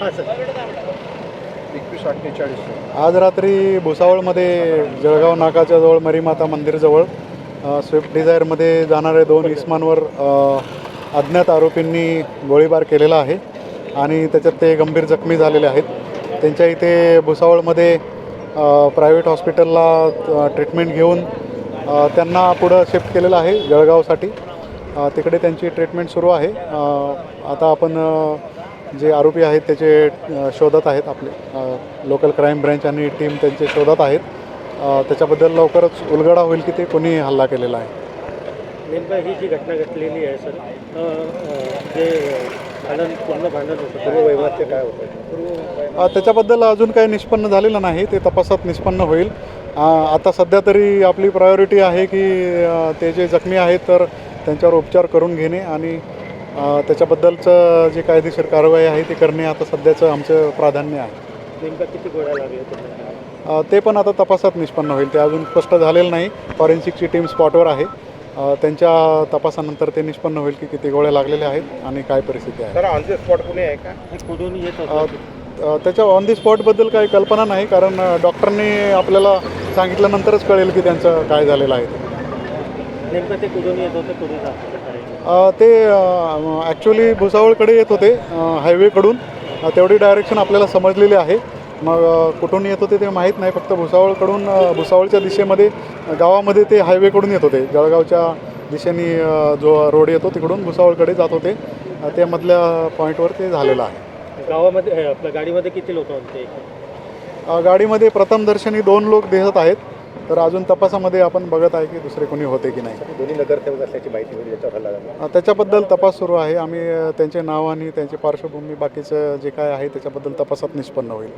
हां सर. एकवीस अठ्ठेचाळीस. आज रात्री भुसावळमध्ये जळगाव नाकाच्या जवळ मरीमाता मंदिरजवळ स्विफ्ट डिझायरमध्ये जाणारे दोन इस्मांवर अज्ञात आरोपींनी गोळीबार केलेला आहे आणि त्याच्यात ते गंभीर जखमी झालेले आहेत. त्यांच्या इथे भुसावळमध्ये प्रायव्हेट हॉस्पिटलला ट्रीटमेंट घेऊन त्यांना पुढं शिफ्ट केलेलं आहे जळगावसाठी. तिकडे त्यांची ट्रीटमेंट सुरू आहे. आता आपण जे आरोपी आहेत त्याचे शोधत आहेत आपले. लोकल क्राईम ब्रँच आणि टीम त्यांचे शोधत आहेत. त्याच्याबद्दल लवकरच उलगडा होईल की ते कोणी हल्ला केलेला आहे. नेमकं ही जी घटना घडलेली आहे सर जे भांडण पूर्ण भांडण होतं पूर्व वैवाद्य काय होतं? त्याच्याबद्दल अजून काही निष्पन्न झालेलं नाही ते तपासात निष्पन्न होईल. आता सध्या तरी आपली प्रायोरिटी आहे की ते जे जखमी आहेत तर त्यांच्यावर उपचार करून घेणे आणि त्याच्याबद्दलचं जे कायदेशीर कारवाई आहे ती करणे आता सध्याचं आमचं प्राधान्य आहे. नेमका किती गोळ्या लागल्या ते पण आता तपासात निष्पन्न होईल. ते अजून स्पष्ट झालेलं नाही. फॉरेन्सिकची टीम स्पॉटवर आहे. त्यांच्या तपासानंतर ते निष्पन्न होईल की किती गोळ्या लागलेल्या आहेत आणि काय परिस्थिती आहे. सर ऑन द स्पॉट कुणी आहे का? हे कुठून येत त्याच्या ऑन दी स्पॉटबद्दल काही कल्पना नाही कारण डॉक्टरनी आपल्याला सांगितल्यानंतरच कळेल की त्यांचं काय झालेलं आहे. नेमकं ते कुठून येत होतं कुठून ते ॲक्च्युली भुसावळकडे येत होते हायवेकडून तेवढी डायरेक्शन आपल्याला समजलेली आहे. मग कुठून येत होते ते माहीत नाही फक्त भुसावळकडून भुसावळच्या दिशेमध्ये गावामध्ये ते हायवेकडून येत होते. जळगावच्या दिशेने जो रोड येतो तिकडून भुसावळकडे जात होते. अ, त्या मधल्या पॉईंटवर ते झालेलं आहे. गावामध्ये आपल्या गाडीमध्ये किती लोक होते? गाडीमध्ये प्रथमदर्शनी दोन लोक दिसत आहेत. तर अजून तपासामध्ये आपण बघत आहे की दुसरे कोणी होते की नाही. दोन्ही नगरसेवक असल्याची माहिती मिळेल याच्यावर हल्ला झाला. अ, त्याच्याबद्दल तपास सुरू आहे. आम्ही अ, त्यांचे नाव आणि त्यांची पार्श्वभूमी बाकीचं जे काय आहे त्याच्याबद्दल तपासात निष्पन्न होईल.